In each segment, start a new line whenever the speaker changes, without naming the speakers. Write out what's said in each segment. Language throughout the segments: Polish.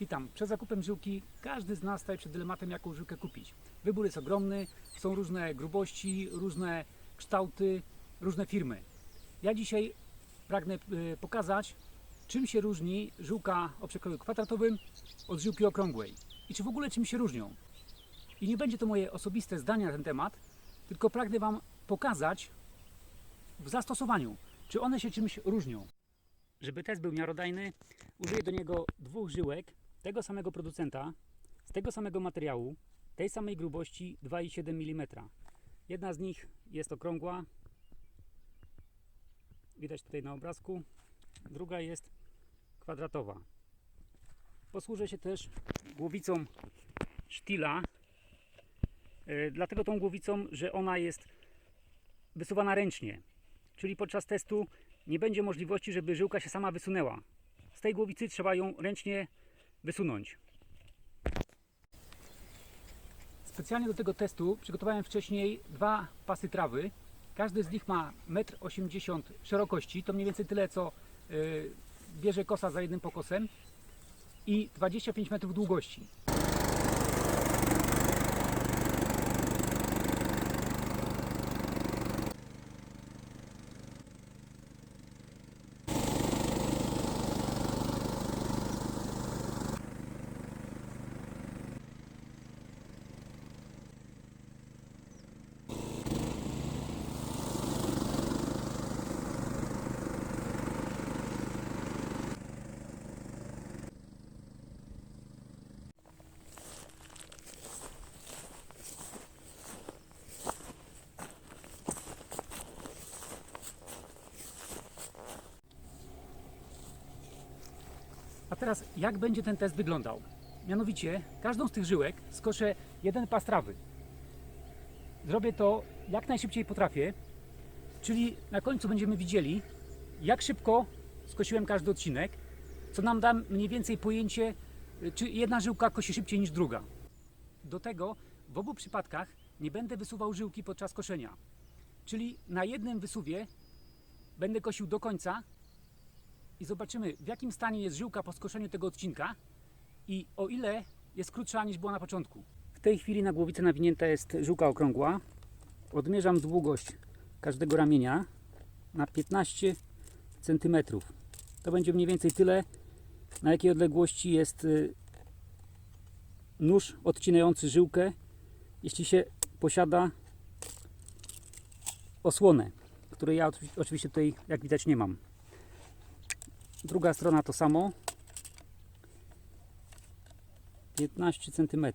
Witam. Przed zakupem żyłki każdy z nas staje przed dylematem, jaką żyłkę kupić. Wybór jest ogromny, są różne grubości, różne kształty, różne firmy. Ja dzisiaj pragnę y, pokazać, czym się różni żyłka o przekroju kwadratowym od żyłki okrągłej i czy w ogóle czym się różnią. I nie będzie to moje osobiste zdanie na ten temat, tylko pragnę Wam pokazać w zastosowaniu, czy one się czymś różnią. Żeby test był miarodajny, użyję do niego dwóch żyłek tego samego producenta, z tego samego materiału, tej samej grubości 2,7 mm. Jedna z nich jest okrągła, widać tutaj na obrazku, druga jest kwadratowa. Posłużę się też głowicą Stila, e, dlatego tą głowicą, że ona jest wysuwana ręcznie, czyli podczas testu nie będzie możliwości, żeby żyłka się sama wysunęła. Z tej głowicy trzeba ją ręcznie wysunąć. Specjalnie do tego testu przygotowałem wcześniej dwa pasy trawy. Każdy z nich ma 1,80 m szerokości, to mniej więcej tyle, co y, bierze kosa za jednym pokosem i 25 metrów długości. A teraz jak będzie ten test wyglądał? Mianowicie każdą z tych żyłek skoszę jeden pas trawy. Zrobię to jak najszybciej potrafię, czyli na końcu będziemy widzieli jak szybko skosiłem każdy odcinek, co nam da mniej więcej pojęcie, czy jedna żyłka kosi szybciej niż druga. Do tego w obu przypadkach nie będę wysuwał żyłki podczas koszenia. Czyli na jednym wysuwie będę kosił do końca i zobaczymy w jakim stanie jest żyłka po skoszeniu tego odcinka i o ile jest krótsza niż była na początku. W tej chwili na głowicę nawinięta jest żyłka okrągła. Odmierzam długość każdego ramienia na 15 cm. To będzie mniej więcej tyle, na jakiej odległości jest y, nóż odcinający żyłkę, jeśli się posiada osłonę, której ja oczywi- oczywiście tutaj, jak widać, nie mam. Druga strona to samo. 15 cm.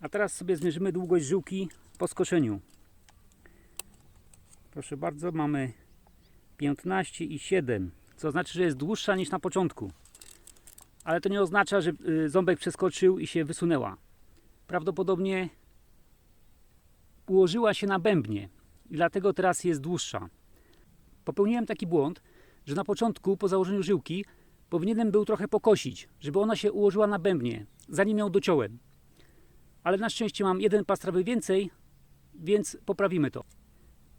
A teraz sobie zmierzymy długość żyłki po skoszeniu. Proszę bardzo, mamy 15 i 7, co znaczy, że jest dłuższa niż na początku. Ale to nie oznacza, że y, ząbek przeskoczył i się wysunęła. Prawdopodobnie ułożyła się na bębnie i dlatego teraz jest dłuższa. Popełniłem taki błąd, że na początku po założeniu żyłki powinienem był trochę pokosić, żeby ona się ułożyła na bębnie, zanim ją dociąłem. Ale na szczęście mam jeden pas trawy więcej, więc poprawimy to.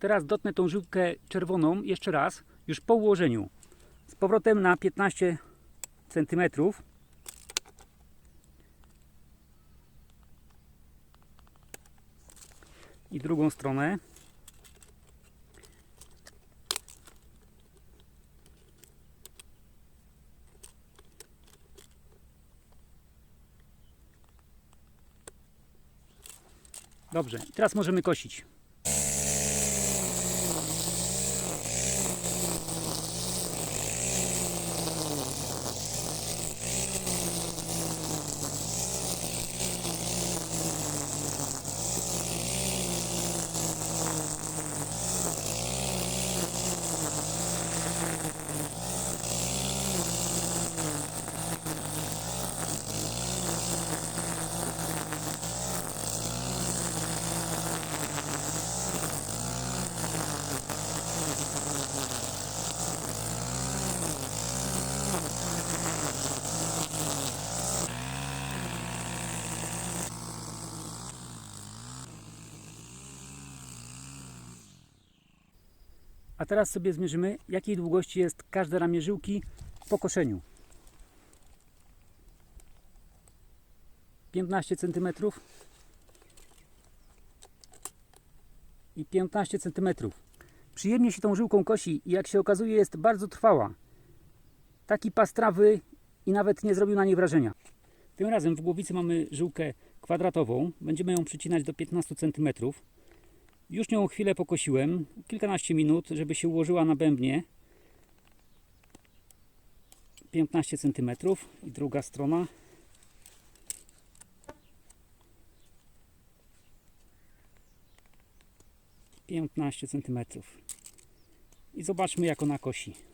Teraz dotnę tą żyłkę czerwoną jeszcze raz, już po ułożeniu. Z powrotem na 15 cm. I drugą stronę. Dobrze, teraz możemy kosić. A teraz sobie zmierzymy, jakiej długości jest każde ramię żyłki po koszeniu. 15 cm i 15 cm. Przyjemnie się tą żyłką kosi i jak się okazuje jest bardzo trwała. Taki pas trawy i nawet nie zrobił na niej wrażenia. Tym razem w głowicy mamy żyłkę kwadratową. Będziemy ją przycinać do 15 cm. Już nią chwilę pokosiłem, kilkanaście minut, żeby się ułożyła na bębnie. 15 cm i druga strona. Piętnaście centymetrów. I zobaczmy jak ona kosi.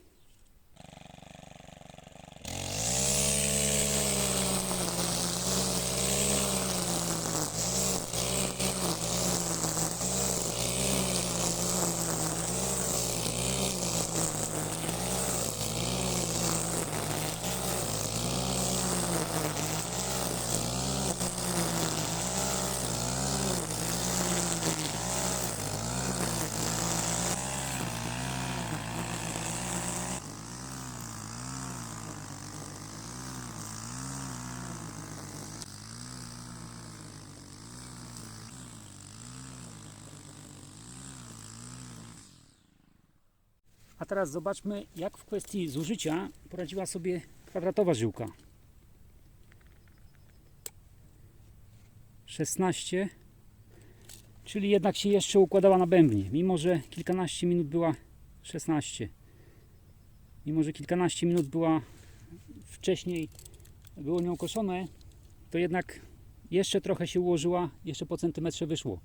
Teraz zobaczmy, jak w kwestii zużycia poradziła sobie kwadratowa żyłka. 16, czyli jednak się jeszcze układała na bębnie, mimo że kilkanaście minut była 16. Mimo że kilkanaście minut była wcześniej, było nią koszone, to jednak jeszcze trochę się ułożyła, jeszcze po centymetrze wyszło.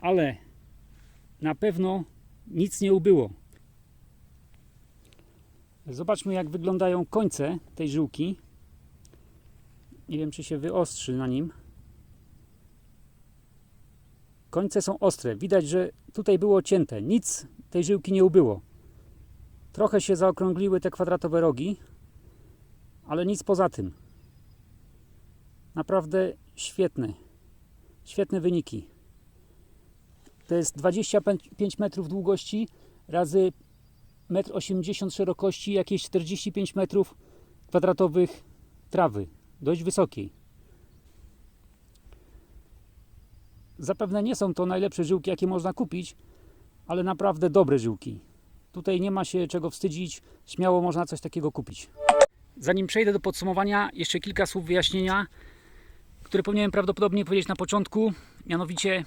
Ale na pewno nic nie ubyło. Zobaczmy, jak wyglądają końce tej żyłki. Nie wiem, czy się wyostrzy na nim. Końce są ostre. Widać, że tutaj było cięte. Nic tej żyłki nie ubyło. Trochę się zaokrągliły te kwadratowe rogi, ale nic poza tym. Naprawdę świetne. Świetne wyniki. To jest 25 metrów długości razy 1,80 m szerokości, jakieś 45 metrów kwadratowych trawy, dość wysokiej. Zapewne nie są to najlepsze żyłki, jakie można kupić, ale naprawdę dobre żyłki. Tutaj nie ma się czego wstydzić, śmiało można coś takiego kupić. Zanim przejdę do podsumowania, jeszcze kilka słów wyjaśnienia, które powinienem prawdopodobnie powiedzieć na początku. Mianowicie,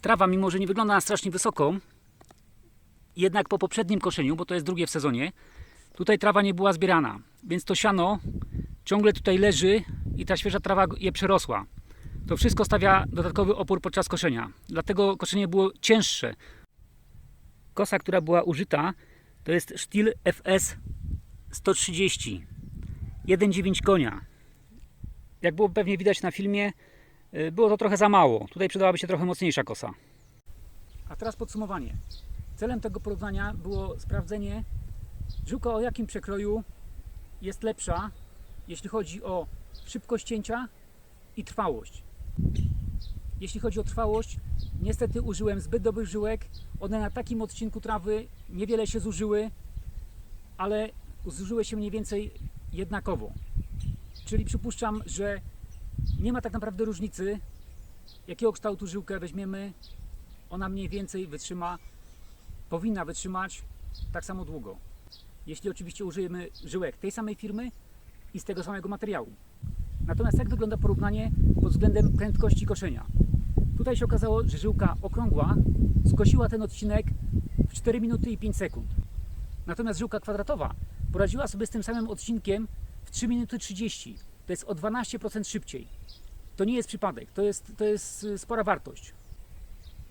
trawa, mimo że nie wygląda na strasznie wysoką, jednak po poprzednim koszeniu, bo to jest drugie w sezonie, tutaj trawa nie była zbierana, więc to siano ciągle tutaj leży i ta świeża trawa je przerosła. To wszystko stawia dodatkowy opór podczas koszenia. Dlatego koszenie było cięższe. Kosa, która była użyta, to jest Stihl FS 130. 1,9 konia. Jak było pewnie widać na filmie, y, było to trochę za mało. Tutaj przydałaby się trochę mocniejsza kosa. A teraz podsumowanie. Celem tego porównania było sprawdzenie, żyłka o jakim przekroju jest lepsza, jeśli chodzi o szybkość cięcia i trwałość. Jeśli chodzi o trwałość, niestety użyłem zbyt dobrych żyłek. One na takim odcinku trawy niewiele się zużyły, ale zużyły się mniej więcej jednakowo. Czyli przypuszczam, że nie ma tak naprawdę różnicy, jakiego kształtu żyłkę weźmiemy. Ona mniej więcej wytrzyma powinna wytrzymać tak samo długo. Jeśli oczywiście użyjemy żyłek tej samej firmy i z tego samego materiału. Natomiast jak wygląda porównanie pod względem prędkości koszenia? Tutaj się okazało, że żyłka okrągła skosiła ten odcinek w 4 minuty i 5 sekund. Natomiast żyłka kwadratowa poradziła sobie z tym samym odcinkiem w 3 minuty 30. To jest o 12% szybciej. To nie jest przypadek, to jest, to jest y, spora wartość.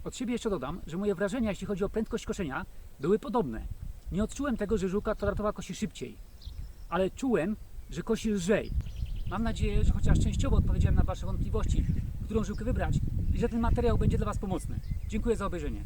Od siebie jeszcze dodam, że moje wrażenia, jeśli chodzi o prędkość koszenia, były podobne. Nie odczułem tego, że żyłka kwadratowa kosi szybciej, ale czułem, że kosi lżej. Mam nadzieję, że chociaż częściowo odpowiedziałem na Wasze wątpliwości, którą żyłkę wybrać i że ten materiał będzie dla Was pomocny. Dziękuję za obejrzenie.